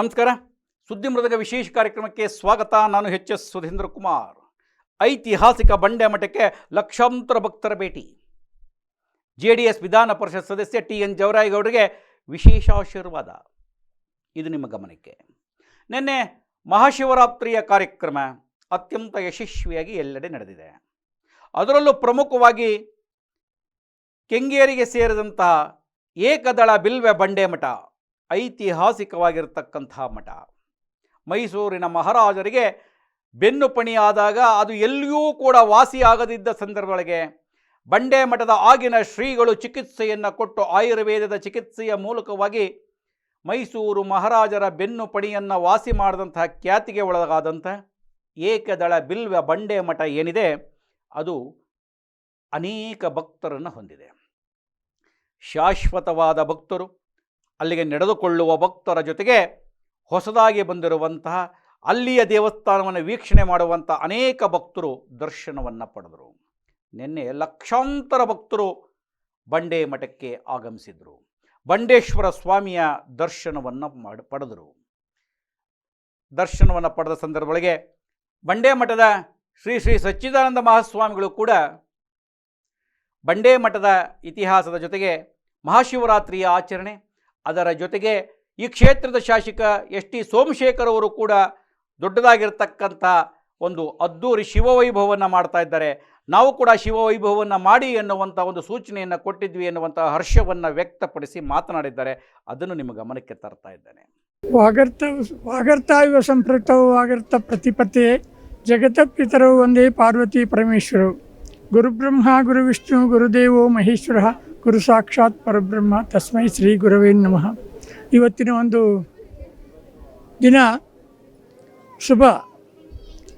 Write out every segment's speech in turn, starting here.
ನಮಸ್ಕಾರ. ಸುದ್ದಿ ಮೃದಗ ವಿಶೇಷ ಕಾರ್ಯಕ್ರಮಕ್ಕೆ ಸ್ವಾಗತ. ನಾನು ಎಚ್ ಎಸ್ ಸುಧೀಂದ್ರ ಕುಮಾರ್. ಐತಿಹಾಸಿಕ ಬಂಡೆ ಮಠಕ್ಕೆ ಲಕ್ಷಾಂತರ ಭಕ್ತರ ಭೇಟಿ. ಜೆ ಡಿ ಎಸ್ ವಿಧಾನ ಪರಿಷತ್ ಸದಸ್ಯ ಟಿ ಎನ್ ಜವರಾಯಗೌಡರಿಗೆ ವಿಶೇಷ ಆಶೀರ್ವಾದ. ಇದು ನಿಮ್ಮ ಗಮನಕ್ಕೆ. ನಿನ್ನೆ ಮಹಾಶಿವರಾತ್ರಿಯ ಕಾರ್ಯಕ್ರಮ ಅತ್ಯಂತ ಯಶಸ್ವಿಯಾಗಿ ಎಲ್ಲೆಡೆ ನಡೆದಿದೆ. ಅದರಲ್ಲೂ ಪ್ರಮುಖವಾಗಿ ಕೆಂಗೇರಿಗೆ ಸೇರಿದಂತಹ ಏಕದಳ ಬಿಲ್ವೆ ಬಂಡೆ ಮಠ ಐತಿಹಾಸಿಕವಾಗಿರ್ತಕ್ಕಂತಹ ಮಠ. ಮೈಸೂರಿನ ಮಹಾರಾಜರಿಗೆ ಬೆನ್ನು ಪಣಿಯಾದಾಗ ಅದು ಎಲ್ಲಿಯೂ ಕೂಡ ವಾಸಿಯಾಗದಿದ್ದ ಸಂದರ್ಭಗಳಿಗೆ ಬಂಡೆ ಮಠದ ಆಗಿನ ಶ್ರೀಗಳು ಚಿಕಿತ್ಸೆಯನ್ನು ಕೊಟ್ಟು ಆಯುರ್ವೇದದ ಚಿಕಿತ್ಸೆಯ ಮೂಲಕವಾಗಿ ಮೈಸೂರು ಮಹಾರಾಜರ ಬೆನ್ನು ಪಣಿಯನ್ನು ವಾಸಿ ಮಾಡಿದಂತಹ ಖ್ಯಾತಿಗೆ ಒಳಗಾದಂಥ ಏಕದಳ ಬಿಲ್ವ ಬಂಡೆ ಮಠ ಏನಿದೆ, ಅದು ಅನೇಕ ಭಕ್ತರನ್ನು ಹೊಂದಿದೆ. ಶಾಶ್ವತವಾದ ಭಕ್ತರು ಅಲ್ಲಿಗೆ ನಡೆದುಕೊಳ್ಳುವ ಭಕ್ತರ ಜೊತೆಗೆ ಹೊಸದಾಗಿ ಬಂದಿರುವಂತಹ ಅಲ್ಲಿಯ ದೇವಸ್ಥಾನವನ್ನು ವೀಕ್ಷಣೆ ಮಾಡುವಂಥ ಅನೇಕ ಭಕ್ತರು ದರ್ಶನವನ್ನು ಪಡೆದರು. ನಿನ್ನೆ ಲಕ್ಷಾಂತರ ಭಕ್ತರು ಬಂಡೆ ಮಠಕ್ಕೆ ಆಗಮಿಸಿದರು. ಬಂಡೇಶ್ವರ ಸ್ವಾಮಿಯ ದರ್ಶನವನ್ನು ಮಾಡಿ, ಪಡೆದರು. ದರ್ಶನವನ್ನು ಪಡೆದ ಸಂದರ್ಭದೊಳಗೆ ಬಂಡೆ ಮಠದ ಶ್ರೀ ಶ್ರೀ ಸಚ್ಚಿದಾನಂದ ಮಹಾಸ್ವಾಮಿಗಳು ಕೂಡ ಬಂಡೆ ಮಠದ ಇತಿಹಾಸದ ಜೊತೆಗೆ ಮಹಾಶಿವರಾತ್ರಿಯ ಆಚರಣೆ ಅದರ ಜೊತೆಗೆ ಈ ಕ್ಷೇತ್ರದ ಶಾಸಕ ಎಸ್ ಟಿ ಸೋಮಶೇಖರ್ ಅವರು ಕೂಡ ದೊಡ್ಡದಾಗಿರ್ತಕ್ಕಂಥ ಒಂದು ಅದ್ದೂರಿ ಶಿವವೈಭವವನ್ನು ಮಾಡ್ತಾ ಇದ್ದಾರೆ. ನಾವು ಕೂಡ ಶಿವವೈಭವವನ್ನು ಮಾಡಿ ಎನ್ನುವಂಥ ಒಂದು ಸೂಚನೆಯನ್ನು ಕೊಟ್ಟಿದ್ವಿ ಎನ್ನುವಂಥ ಹರ್ಷವನ್ನು ವ್ಯಕ್ತಪಡಿಸಿ ಮಾತನಾಡಿದ್ದಾರೆ. ಅದನ್ನು ನಿಮ್ಮ ಗಮನಕ್ಕೆ ತರ್ತಾ ಇದ್ದೇನೆ. ವಾಗರ್ತ, ವಾಗರ್ತಾಯುವ ಸಂಪೃಕ್ತವು ವಾಗರ್ತ ಪ್ರತಿಪತ್ತೆ ಜಗತಪಿತರವು ಒಂದೇ ಪಾರ್ವತಿ ಪರಮೇಶ್ವರು ಗುರುಬ್ರಹ್ಮ, ಗುರುವಿಷ್ಣು, ಗುರುದೇವೋ ಮಹೇಶ್ವರ. ಗುರು ಸಾಕ್ಷಾತ್ ಪರಬ್ರಹ್ಮ ತಸ್ಮೈ ಶ್ರೀ ಗುರವೇ ನಮಃ. ಇವತ್ತಿನ ಒಂದು ದಿನ ಶುಭ.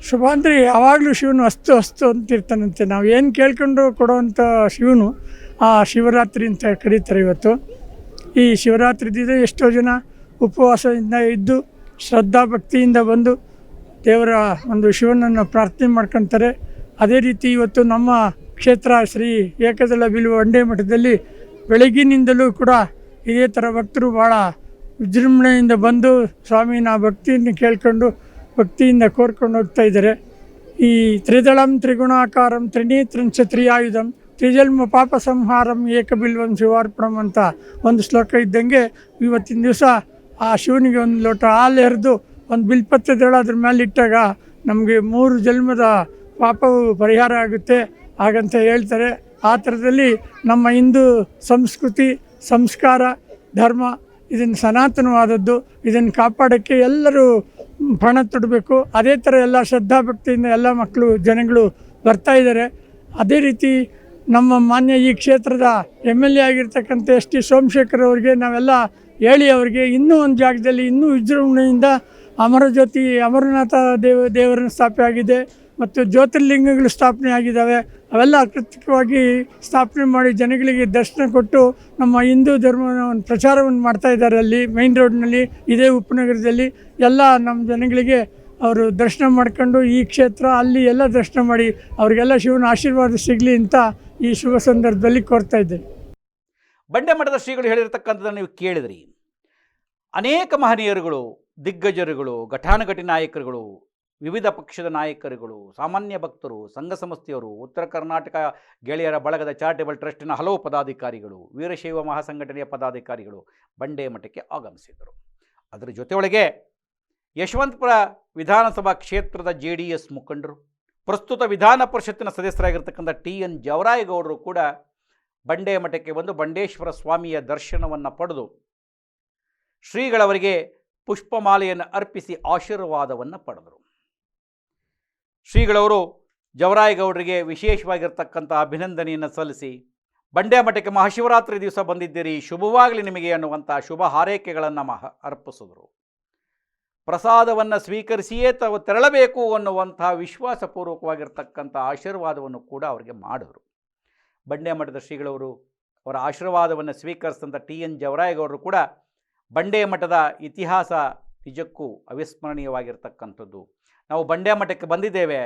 ಶುಭ ಅಂದರೆ ಯಾವಾಗಲೂ ಶಿವನು ಅಸ್ತು ಅಸ್ತು ಅಂತಿರ್ತಾನಂತೆ ನಾವು ಏನು ಕೇಳ್ಕೊಂಡು ಕೊಡುವಂಥ ಶಿವನು ಆ ಶಿವರಾತ್ರಿ ಅಂತ ಕರೀತಾರೆ ಇವತ್ತು. ಈ ಶಿವರಾತ್ರಿ ದಿನ ಎಷ್ಟೋ ಜನ ಉಪವಾಸದಿಂದ ಇದ್ದು ಶ್ರದ್ಧಾ ಭಕ್ತಿಯಿಂದ ಬಂದು ದೇವರ ಒಂದು ಶಿವನನ್ನು ಪ್ರಾರ್ಥನೆ ಮಾಡ್ಕೊತಾರೆ. ಅದೇ ರೀತಿ ಇವತ್ತು ನಮ್ಮ ಕ್ಷೇತ್ರ ಶ್ರೀ ಏಕದಳ ಬಿಲ್ವ ಒಂಡೆ ಮಠದಲ್ಲಿ ಬೆಳಗ್ಗಿನಿಂದಲೂ ಕೂಡ ಇದೇ ಥರ ಭಕ್ತರು ಭಾಳ ವಿಜೃಂಭಣೆಯಿಂದ ಬಂದು ಸ್ವಾಮಿನ ಭಕ್ತಿಯನ್ನು ಕೇಳಿಕೊಂಡು ಭಕ್ತಿಯಿಂದ ಕೋರ್ಕೊಂಡು ಹೋಗ್ತಾ ಇದ್ದಾರೆ. ಈ ತ್ರಿದಳಂ ತ್ರಿಗುಣಾಕಾರಂ ತ್ರಿನೇತ್ರಂ ತ್ರಿಯಾಯುಧಂ ತ್ರಿಜನ್ಮ ಪಾಪ ಸಂಹಾರಂ ಏಕಬಿಲ್ವಂ ಶಿವಾರ್ಪಣಂ ಅಂತ ಒಂದು ಶ್ಲೋಕ ಇದ್ದಂಗೆ ಇವತ್ತಿನ ದಿವಸ ಆ ಶಿವನಿಗೆ ಒಂದು ಲೋಟ ಹಾಲು ಎರೆದು ಒಂದು ಬಿಲ್ಪತ್ತೆ ದಳ ಅದ್ರ ಮೇಲೆ ಇಟ್ಟಾಗ ನಮಗೆ ಮೂರು ಜನ್ಮದ ಪಾಪವು ಪರಿಹಾರ ಆಗುತ್ತೆ. ಹಾಗಂತ ಹೇಳ್ತಾರೆ. ಆ ಥರದಲ್ಲಿ ನಮ್ಮ ಹಿಂದೂ ಸಂಸ್ಕೃತಿ, ಸಂಸ್ಕಾರ, ಧರ್ಮ ಇದನ್ನು ಸನಾತನವಾದದ್ದು. ಇದನ್ನು ಕಾಪಾಡೋಕ್ಕೆ ಎಲ್ಲರೂ ಪಣ ತೊಡಬೇಕು. ಅದೇ ಥರ ಎಲ್ಲ ಶ್ರದ್ಧಾಭಕ್ತಿಯಿಂದ ಎಲ್ಲ ಮಕ್ಕಳು, ಜನಗಳು ಬರ್ತಾ ಇದ್ದಾರೆ. ಅದೇ ರೀತಿ ನಮ್ಮ ಮಾನ್ಯ ಈ ಕ್ಷೇತ್ರದ ಎಂ ಎಲ್ ಎ ಆಗಿರ್ತಕ್ಕಂಥ ಎಸ್ ಟಿ ಸೋಮಶೇಖರ್ ಅವರಿಗೆ ನಾವೆಲ್ಲ ಹೇಳಿ ಅವರಿಗೆ ಇನ್ನೂ ಒಂದು ಜಾಗದಲ್ಲಿ ಇನ್ನೂ ವಿಜೃಂಭಣೆಯಿಂದ ಅಮರಜ್ಯೋತಿ ಅಮರನಾಥ ದೇವ ದೇವರನ್ನು ಸ್ಥಾಪನೆ ಆಗಿದೆ ಮತ್ತು ಜ್ಯೋತಿರ್ಲಿಂಗಗಳು ಸ್ಥಾಪನೆ ಆಗಿದ್ದಾವೆ. ಅವೆಲ್ಲ ಆಕೃತಿಕವಾಗಿ ಸ್ಥಾಪನೆ ಮಾಡಿ ಜನಗಳಿಗೆ ದರ್ಶನ ಕೊಟ್ಟು ನಮ್ಮ ಹಿಂದೂ ಧರ್ಮವನ್ನು ಒಂದು ಪ್ರಚಾರವನ್ನು ಮಾಡ್ತಾ ಇದ್ದಾರೆ ಅಲ್ಲಿ ಮೈನ್ ರೋಡ್ನಲ್ಲಿ ಇದೇ ಉಪನಗರದಲ್ಲಿ. ಎಲ್ಲ ನಮ್ಮ ಜನಗಳಿಗೆ ಅವರು ದರ್ಶನ ಮಾಡ್ಕೊಂಡು ಈ ಕ್ಷೇತ್ರ ಅಲ್ಲಿ ಎಲ್ಲ ದರ್ಶನ ಮಾಡಿ ಅವರಿಗೆಲ್ಲ ಶಿವನ ಆಶೀರ್ವಾದ ಸಿಗಲಿ ಅಂತ ಈ ಶುಭ ಸಂದರ್ಭದಲ್ಲಿ ಕೋರ್ತಾ ಇದ್ದೇನೆ. ಬಂಡೆ ಮಠದ ಶ್ರೀಗಳು ಹೇಳಿರ್ತಕ್ಕಂಥದ್ದನ್ನು ನೀವು ಕೇಳಿದ್ರಿ. ಅನೇಕ ಮಹನೀಯರುಗಳು, ದಿಗ್ಗಜರುಗಳು, ಘಟಾನುಘಟಿ ನಾಯಕರುಗಳು ವಿವಿಧ ಪಕ್ಷದ ನಾಯಕರುಗಳು, ಸಾಮಾನ್ಯ ಭಕ್ತರು, ಸಂಘ ಸಂಸ್ಥೆಯವರು, ಉತ್ತರ ಕರ್ನಾಟಕ ಗೆಳೆಯರ ಬಳಗದ ಚಾರಿಟೇಬಲ್ ಟ್ರಸ್ಟಿನ ಹಲವು ಪದಾಧಿಕಾರಿಗಳು, ವೀರಶೈವ ಮಹಾಸಂಘಟನೆಯ ಪದಾಧಿಕಾರಿಗಳು ಬಂಡೆ ಮಠಕ್ಕೆ ಆಗಮಿಸಿದರು ಅದರ ಜೊತೆಯೊಳಗೆ ಯಶವಂತಪುರ ವಿಧಾನಸಭಾ ಕ್ಷೇತ್ರದ ಜೆ ಡಿ ಎಸ್ ಮುಖಂಡರು, ಪ್ರಸ್ತುತ ವಿಧಾನ ಪರಿಷತ್ತಿನ ಸದಸ್ಯರಾಗಿರ್ತಕ್ಕಂಥ ಟಿ ಎನ್ ಜವರಾಯಗೌಡರು ಕೂಡ ಬಂಡೆ ಮಠಕ್ಕೆ ಬಂದು ಬಂಡೇಶ್ವರ ಸ್ವಾಮಿಯ ದರ್ಶನವನ್ನು ಪಡೆದು ಶ್ರೀಗಳವರಿಗೆ ಪುಷ್ಪಮಾಲೆಯನ್ನು ಅರ್ಪಿಸಿ ಆಶೀರ್ವಾದವನ್ನು ಪಡೆದರು. ಶ್ರೀಗಳವರು ಜವರಾಯಗೌಡರಿಗೆ ವಿಶೇಷವಾಗಿರ್ತಕ್ಕಂಥ ಅಭಿನಂದನೆಯನ್ನು ಸಲ್ಲಿಸಿ, ಬಂಡೆ ಮಠಕ್ಕೆ ಮಹಾಶಿವರಾತ್ರಿ ದಿವಸ ಬಂದಿದ್ದೀರಿ, ಶುಭವಾಗಲಿ ನಿಮಗೆ ಅನ್ನುವಂಥ ಶುಭ ಹಾರೈಕೆಗಳನ್ನು ಮಹ ಅರ್ಪಿಸಿದರು. ಪ್ರಸಾದವನ್ನು ಸ್ವೀಕರಿಸಿಯೇ ತಾವು ತೆರಳಬೇಕು ಅನ್ನುವಂಥ ವಿಶ್ವಾಸಪೂರ್ವಕವಾಗಿರ್ತಕ್ಕಂಥ ಆಶೀರ್ವಾದವನ್ನು ಕೂಡ ಅವರಿಗೆ ಮಾಡಿದರು. ಬಂಡೆ ಮಠದ ಶ್ರೀಗಳವರು ಅವರ ಆಶೀರ್ವಾದವನ್ನು ಸ್ವೀಕರಿಸಿದಂಥ ಟಿ ಎನ್ ಜವರಾಯಗೌಡರು ಕೂಡ ಬಂಡೆ ಮಠದ ಇತಿಹಾಸ ನಿಜಕ್ಕೂ ಅವಿಸ್ಮರಣೀಯವಾಗಿರ್ತಕ್ಕಂಥದ್ದು. ನಾವು ಬಂಡೆ ಮಠಕ್ಕೆ ಬಂದಿದ್ದೇವೆ,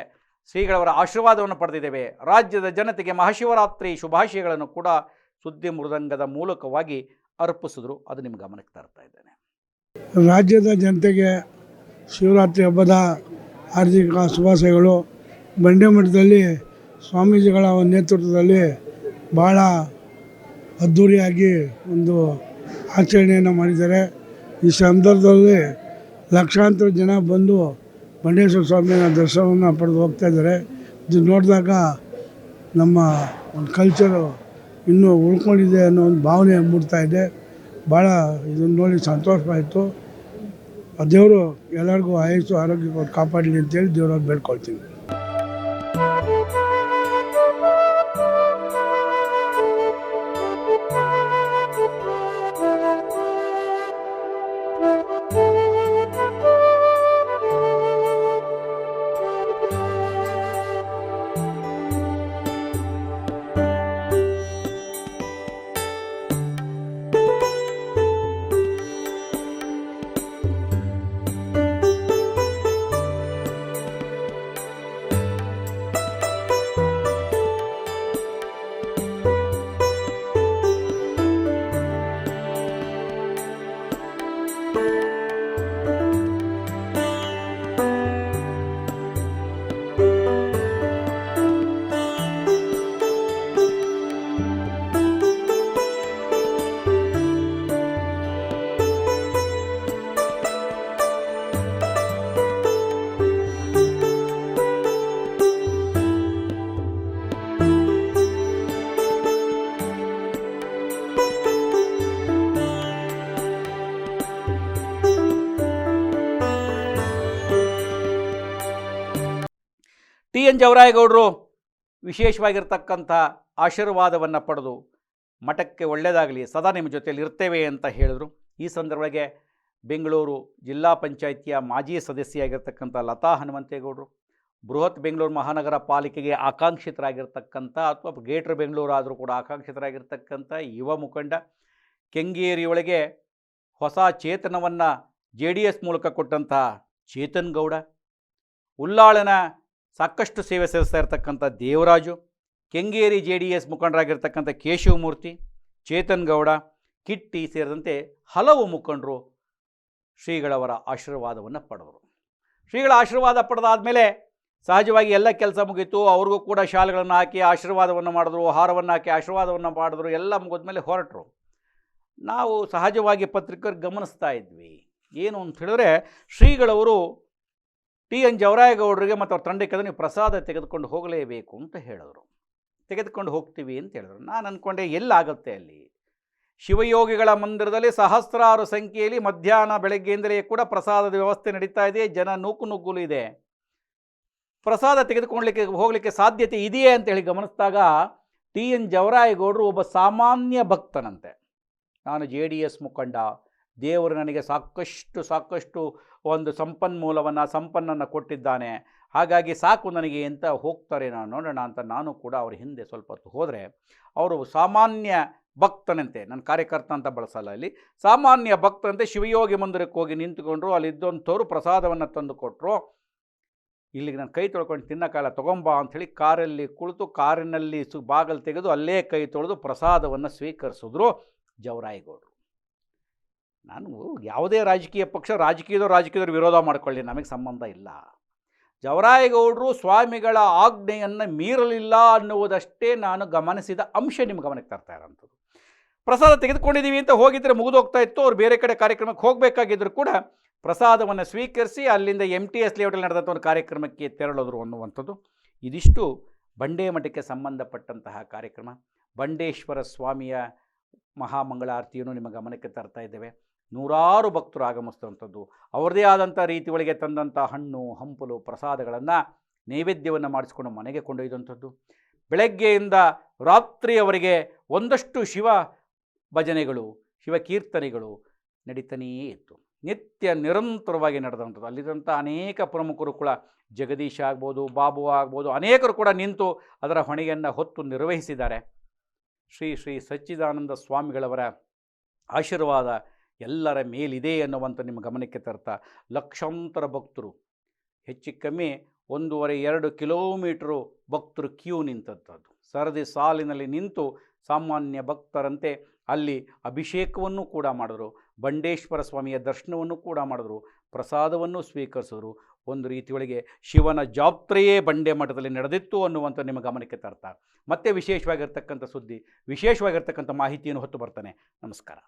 ಶ್ರೀಗಳವರ ಆಶೀರ್ವಾದವನ್ನು ಪಡೆದಿದ್ದೇವೆ. ರಾಜ್ಯದ ಜನತೆಗೆ ಮಹಾಶಿವರಾತ್ರಿ ಶುಭಾಶಯಗಳನ್ನು ಕೂಡ ಸುದ್ದಿ ಮೃದಂಗದ ಮೂಲಕವಾಗಿ ಅರ್ಪಿಸಿದ್ರು. ಅದು ನಿಮ್ಮ ಗಮನಕ್ಕೆ ತರ್ತಾ ಇದ್ದೇನೆ. ರಾಜ್ಯದ ಜನತೆಗೆ ಶಿವರಾತ್ರಿ ಹಬ್ಬದ ಹಾರ್ದಿಕ ಶುಭಾಶಯಗಳು. ಬಂಡೆ ಮಠದಲ್ಲಿ ಸ್ವಾಮೀಜಿಗಳ ನೇತೃತ್ವದಲ್ಲಿ ಭಾಳ ಅದ್ಧೂರಿಯಾಗಿ ಒಂದು ಆಚರಣೆಯನ್ನು ಮಾಡಿದ್ದಾರೆ. ಈ ಸಂದರ್ಭದಲ್ಲಿ ಲಕ್ಷಾಂತರ ಜನ ಬಂದು ಬಂಡೇಶ್ವರ ಸ್ವಾಮಿಯ ದರ್ಶನವನ್ನು ಪಡೆದು ಹೋಗ್ತಾ ಇದ್ದಾರೆ. ಇದು ನೋಡಿದಾಗ ನಮ್ಮ ಒಂದು ಕಲ್ಚರು ಇನ್ನೂ ಉಳ್ಕೊಂಡಿದೆ ಅನ್ನೋ ಒಂದು ಭಾವನೆ ಮೂಡ್ತಾ ಇದೆ. ಭಾಳ ಇದನ್ನು ನೋಡಿ ಸಂತೋಷವಾಯಿತು ಆ ದೇವರು ಎಲ್ಲರಿಗೂ ಆಯಸ್ಸು ಆರೋಗ್ಯ ಕಾಪಾಡಲಿ ಅಂತೇಳಿ ದೇವ್ರಾಗ ಬೇಡ್ಕೊಳ್ತೀನಿ. ಟಿ ಎನ್ ಜವರಾಯಗೌಡರು ವಿಶೇಷವಾಗಿರ್ತಕ್ಕಂಥ ಆಶೀರ್ವಾದವನ್ನು ಪಡೆದು ಮಠಕ್ಕೆ ಒಳ್ಳೆಯದಾಗಲಿ ಸದಾ ನಿಮ್ಮ ಜೊತೆಯಲ್ಲಿ ಇರ್ತೇವೆ ಅಂತ ಹೇಳಿದರು. ಈ ಸಂದರ್ಭಕ್ಕೆ ಬೆಂಗಳೂರು ಜಿಲ್ಲಾ ಪಂಚಾಯಿತಿಯ ಮಾಜಿ ಸದಸ್ಯೆಯಾಗಿರ್ತಕ್ಕಂಥ ಲತಾ ಹನುಮಂತೇಗೌಡರು, ಬೃಹತ್ ಬೆಂಗಳೂರು ಮಹಾನಗರ ಪಾಲಿಕೆಗೆ ಆಕಾಂಕ್ಷಿತರಾಗಿರ್ತಕ್ಕಂಥ ಅಥವಾ ಗ್ರೇಟರ್ ಬೆಂಗಳೂರು ಆದರೂ ಕೂಡ ಆಕಾಂಕ್ಷಿತರಾಗಿರ್ತಕ್ಕಂಥ ಯುವ ಮುಖಂಡ, ಕೆಂಗೇರಿಯೊಳಗೆ ಹೊಸ ಚೇತನವನ್ನು ಜೆ ಡಿ ಎಸ್ ಮೂಲಕ ಕೊಟ್ಟಂತಹ ಚೇತನ್ ಗೌಡ ಉಲ್ಲಾಳನ ಸಾಕಷ್ಟು ಸೇವೆ ಸಲ್ಲಿಸ್ತಾ ಇರತಕ್ಕಂಥ Devaraju, Kengeri J D S ಮುಖಂಡರಾಗಿರ್ತಕ್ಕಂಥ Keshavamurthy, Chetan Gowda, Kitty ಸೇರಿದಂತೆ ಹಲವು ಮುಖಂಡರು ಶ್ರೀಗಳವರ ಆಶೀರ್ವಾದವನ್ನು ಪಡೆದರು. ಶ್ರೀಗಳ ಆಶೀರ್ವಾದ ಪಡೆದಾದಮೇಲೆ ಸಹಜವಾಗಿ ಎಲ್ಲ ಕೆಲಸ ಮುಗೀತು. ಅವ್ರಿಗೂ ಕೂಡ ಶಾಲೆಗಳನ್ನು ಹಾಕಿ ಆಶೀರ್ವಾದವನ್ನು ಮಾಡಿದ್ರು, ಹಾರವನ್ನು ಹಾಕಿ ಆಶೀರ್ವಾದವನ್ನು ಮಾಡಿದ್ರು, ಎಲ್ಲ ಮುಗಿದ್ಮೇಲೆ ಹೊರಟರು. ನಾವು ಸಹಜವಾಗಿ ಪತ್ರಿಕರು ಗಮನಿಸ್ತಾ ಇದ್ವಿ. ಏನು ಅಂತ ಹೇಳಿದ್ರೆ ಶ್ರೀಗಳವರು ಟಿ ಎನ್. ಜವರಾಯಗೌಡರಿಗೆ ಮತ್ತು ಅವ್ರ ತಂಡಕ್ಕೆ ನೀವು ಪ್ರಸಾದ ತೆಗೆದುಕೊಂಡು ಹೋಗಲೇಬೇಕು ಅಂತ ಹೇಳಿದ್ರು. ತೆಗೆದುಕೊಂಡು ಹೋಗ್ತೀವಿ ಅಂತ ಹೇಳಿದ್ರು. ನಾನು ಅಂದ್ಕೊಂಡೆ ಎಲ್ಲಾಗುತ್ತೆ ಅಲ್ಲಿ? ಶಿವಯೋಗಿಗಳ ಮಂದಿರದಲ್ಲಿ ಸಹಸ್ರಾರು ಸಂಖ್ಯೆಯಲ್ಲಿ ಮಧ್ಯಾಹ್ನ ಬೆಳಗ್ಗೆಯಿಂದಲೇ ಕೂಡ ಪ್ರಸಾದದ ವ್ಯವಸ್ಥೆ ನಡೀತಾ ಇದೆ. ಜನ ನೂಕು ನುಗ್ಗುಲು ಇದೆ. ಪ್ರಸಾದ ತೆಗೆದುಕೊಳ್ಳಲಿಕ್ಕೆ ಹೋಗಲಿಕ್ಕೆ ಸಾಧ್ಯತೆ ಇದೆಯೇ ಅಂತ ಹೇಳಿ ಗಮನಿಸಿದಾಗ ಟಿ ಎನ್. ಜವರಾಯಗೌಡರು ಒಬ್ಬ ಸಾಮಾನ್ಯ ಭಕ್ತನಂತೆ. ನಾನು ಜೆ ಡಿ ಎಸ್ ಮುಖಂಡ. ದೇವರು ನನಗೆ ಸಾಕಷ್ಟು ಸಾಕಷ್ಟು ಒಂದು ಸಂಪನ್ಮೂಲವನ್ನು ಸಂಪನ್ನನ್ನು ಕೊಟ್ಟಿದ್ದಾನೆ. ಹಾಗಾಗಿ ಸಾಕು ನನಗೆ ಅಂತ ಹೋಗ್ತಾರೆ ನಾನು ನೋಡೋಣ ಅಂತ ನಾನು ಕೂಡ ಅವ್ರ ಹಿಂದೆ ಸ್ವಲ್ಪ ಹೊತ್ತು ಹೋದರೆ ಅವರು ಸಾಮಾನ್ಯ ಭಕ್ತನಂತೆ, ನನ್ನ ಕಾರ್ಯಕರ್ತ ಅಂತ ಬಳಸಲ್ಲ ಅಲ್ಲಿ, ಸಾಮಾನ್ಯ ಭಕ್ತನಂತೆ ಶಿವಯೋಗಿ ಮಂದಿರಕ್ಕೆ ಹೋಗಿ ನಿಂತುಕೊಂಡ್ರು ಅಲ್ಲಿದ್ದಂಥವ್ರು ಪ್ರಸಾದವನ್ನು ತಂದು ಕೊಟ್ಟರು ಇಲ್ಲಿಗೆ ನಾನು ಕೈ ತೊಳ್ಕೊಂಡು ತಿನ್ನಕ್ಕಾಗಲ್ಲ ತೊಗೊಂಬ ಅಂಥೇಳಿ ಕಾರಲ್ಲಿ ಕುಳಿತು ಕಾರಿನಲ್ಲಿ ಸು ಬಾಗಲು ತೆಗೆದು ಅಲ್ಲೇ ಕೈ ತೊಳೆದು ಪ್ರಸಾದವನ್ನು ಸ್ವೀಕರಿಸಿದ್ರು ಜವರಾಯಗೌಡರು. ನಾನು ಯಾವುದೇ ರಾಜಕೀಯ ಪಕ್ಷ ರಾಜಕೀಯದವ್ರು ರಾಜಕೀಯದವ್ರು ವಿರೋಧ ಮಾಡ್ಕೊಳ್ಳಿ, ನಮಗೆ ಸಂಬಂಧ ಇಲ್ಲ. ಜವರಾಯಗೌಡರು ಸ್ವಾಮಿಗಳ ಆಜ್ಞೆಯನ್ನು ಮೀರಲಿಲ್ಲ ಅನ್ನುವುದಷ್ಟೇ ನಾನು ಗಮನಿಸಿದ ಅಂಶ ನಿಮ್ಮ ಗಮನಕ್ಕೆ ತರ್ತಾ ಇರೋಂಥದ್ದು. ಪ್ರಸಾದ ತೆಗೆದುಕೊಂಡಿದ್ದೀವಿ ಅಂತ ಹೋಗಿದ್ರೆ ಮುಗಿದೋಗ್ತಾ ಇತ್ತು, ಅವ್ರು ಬೇರೆ ಕಡೆ ಕಾರ್ಯಕ್ರಮಕ್ಕೆ ಹೋಗಬೇಕಾಗಿದ್ದರೂ ಕೂಡ ಪ್ರಸಾದವನ್ನು ಸ್ವೀಕರಿಸಿ ಅಲ್ಲಿಂದ ಎಂ ಟಿ ಎಸ್ ಲೇಔಟಲ್ಲಿ ನಡೆದಂಥ ಒಂದು ಕಾರ್ಯಕ್ರಮಕ್ಕೆ ತೆರಳಿದ್ರು ಅನ್ನುವಂಥದ್ದು. ಇದಿಷ್ಟು ಬಂಡೇ ಮಠಕ್ಕೆ ಸಂಬಂಧಪಟ್ಟಂತಹ ಕಾರ್ಯಕ್ರಮ. ಬಂಡೇಶ್ವರ ಸ್ವಾಮಿಯ ಮಹಾಮಂಗಳಾರತಿಯನ್ನು ನಿಮ್ಮ ಗಮನಕ್ಕೆ ತರ್ತಾ ಇದ್ದೇವೆ. ನೂರಾರು ಭಕ್ತರು ಆಗಮಿಸಿದಂಥದ್ದು. ಅವರದೇ ಆದಂಥ ರೀತಿ ಒಳಗೆ ತಂದಂಥ ಹಣ್ಣು, ಹಂಪಲು, ಪ್ರಸಾದಗಳನ್ನು ನೈವೇದ್ಯವನ್ನು ಮಾಡಿಸ್ಕೊಂಡು ಮನೆಗೆ ಕೊಂಡೊಯ್ದಂಥದ್ದು. ಬೆಳಗ್ಗೆಯಿಂದ ರಾತ್ರಿಯವರೆಗೆ ಒಂದಷ್ಟು ಶಿವ ಭಜನೆಗಳು ಶಿವಕೀರ್ತನೆಗಳು ನಡೀತಾನೇ ಇತ್ತು. ನಿತ್ಯ ನಿರಂತರವಾಗಿ ನಡೆದಂಥದ್ದು. ಅಲ್ಲಿದ್ದಂಥ ಅನೇಕ ಪ್ರಮುಖರು ಕೂಡ ಜಗದೀಶ ಆಗ್ಬೋದು, ಬಾಬು ಆಗ್ಬೋದು, ಅನೇಕರು ಕೂಡ ನಿಂತು ಅದರ ಹೊಣೆಯನ್ನು ಹೊತ್ತು ನಿರ್ವಹಿಸಿದ್ದಾರೆ. ಶ್ರೀ ಶ್ರೀ ಸಚ್ಚಿದಾನಂದ ಸ್ವಾಮಿಗಳವರ ಆಶೀರ್ವಾದ ಎಲ್ಲರ ಮೇಲಿದೆ ಅನ್ನುವಂಥ ನಿಮ್ಮ ಗಮನಕ್ಕೆ ತರ್ತಾ, ಲಕ್ಷಾಂತರ ಭಕ್ತರು, ಹೆಚ್ಚು ಕಮ್ಮಿ ಒಂದೂವರೆ ಎರಡು ಕಿಲೋಮೀಟ್ರು ಭಕ್ತರು ಕ್ಯೂ ನಿಂತದ್ದು ಸರದಿ ಸಾಲಿನಲ್ಲಿ ನಿಂತು ಸಾಮಾನ್ಯ ಭಕ್ತರಂತೆ ಅಲ್ಲಿ ಅಭಿಷೇಕವನ್ನು ಕೂಡ ಮಾಡಿದ್ರು, ಬಂಡೇಶ್ವರ ಸ್ವಾಮಿಯ ದರ್ಶನವನ್ನು ಕೂಡ ಮಾಡಿದ್ರು, ಪ್ರಸಾದವನ್ನು ಸ್ವೀಕರಿಸಿದ್ರು. ಒಂದು ರೀತಿಯೊಳಗೆ ಶಿವನ ಜಾತ್ರೆಯೇ ಬಂಡೆ ಮಠದಲ್ಲಿ ನಡೆದಿತ್ತು ಅನ್ನುವಂಥ ನಿಮ್ಮ ಗಮನಕ್ಕೆ ತರ್ತಾ. ಮತ್ತೆ ವಿಶೇಷವಾಗಿರ್ತಕ್ಕಂಥ ಸುದ್ದಿ, ವಿಶೇಷವಾಗಿರ್ತಕ್ಕಂಥ ಮಾಹಿತಿಯನ್ನು ಹೊತ್ತು ಬರ್ತಾನೆ. ನಮಸ್ಕಾರ.